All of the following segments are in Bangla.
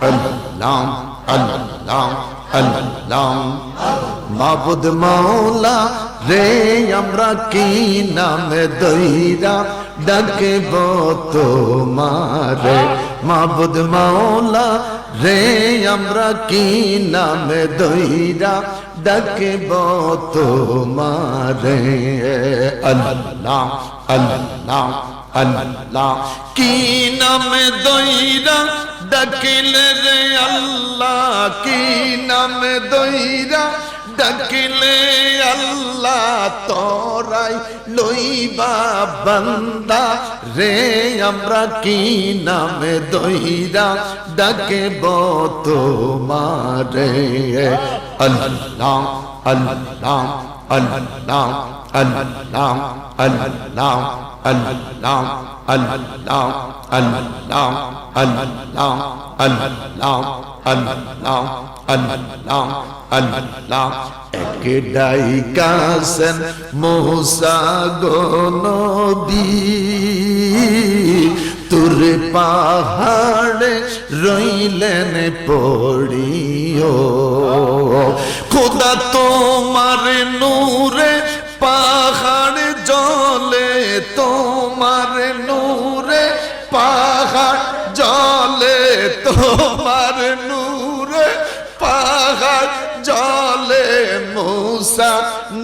আল্লাহ আল্লাহ আল্লাহ মাবুদ মাওলা রে আমরা কি নামে দইরা ডাকব তোমারে মাবুদ মাওলা রে আমরা কি নামে দইরা ডাকব তোমারে আল্লাহ আল্লাহ আল্লাহ কি নামে দইরা ডাকিলে রে আল্লাহ, কি নামে দইরা? ডাকিলে আল্লাহ, তোরাই লইবা বান্দা। রে, আমরা কি নামে দইরা? ডাকে তোমারে। আল্লাহ আল্লাহ আল্লাহ আল্লাহ আল্লাহ আল্লাহ আল্লাহ আল্লাহ আল্লাহ আল্লাহ আল্লাহ আল্লাহ আল্লাহ একডাই কাসেন মোসা গো নবী তোর পাহাড়ে রইলেন পড়িও। খোদা তোমার নূরে তোমার নূরে, পাহাড় জলে, তোমার নূরে, পাহাড় জলে, মূসা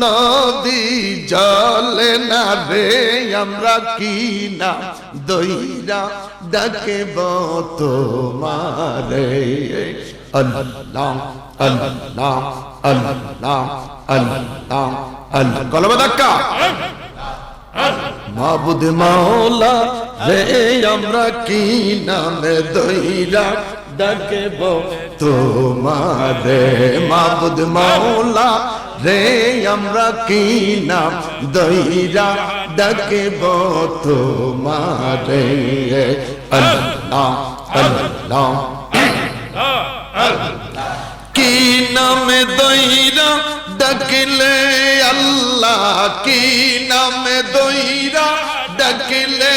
নদী জলে না রে, আমরা কি না দইরা ডাকে তোমারে? আল্লাহ আল্লাহ আল্লাহ আল্লাহ আল্লাহ। কলমে ধাক্কা। মাবুদ মাওলা, রে আমরা কি নামে দইরা ডাকব? তোমারে মাবুদ মাওলা, রে আমরা কি নাম দইরা ডাকব? তোমারে আল্লাহ আল্লাহ কি নামে দইরা ডাকলে আল্লাহ কি নামে দইরা? ডাকিলে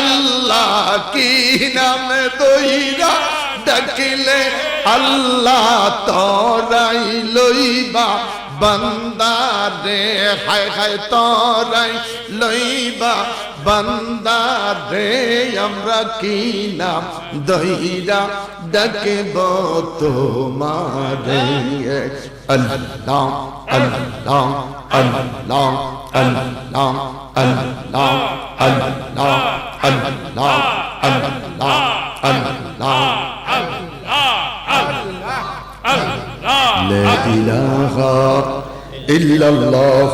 আল্লাহ কি নামে দইরা? ডাকিলে আল্লাহ তরাই লইবা, বন্দারে হায় হায় তরাই লইবা। বন্দারে আমরা কি নাম দইরা ডাকব তোমারে আল্লাহ আল্লাহ আল্লাহ আল্লাহ আল্লাহ আল্লাহ আল্লাহ আল্লাহ আল্লাহ لا إله إلا الله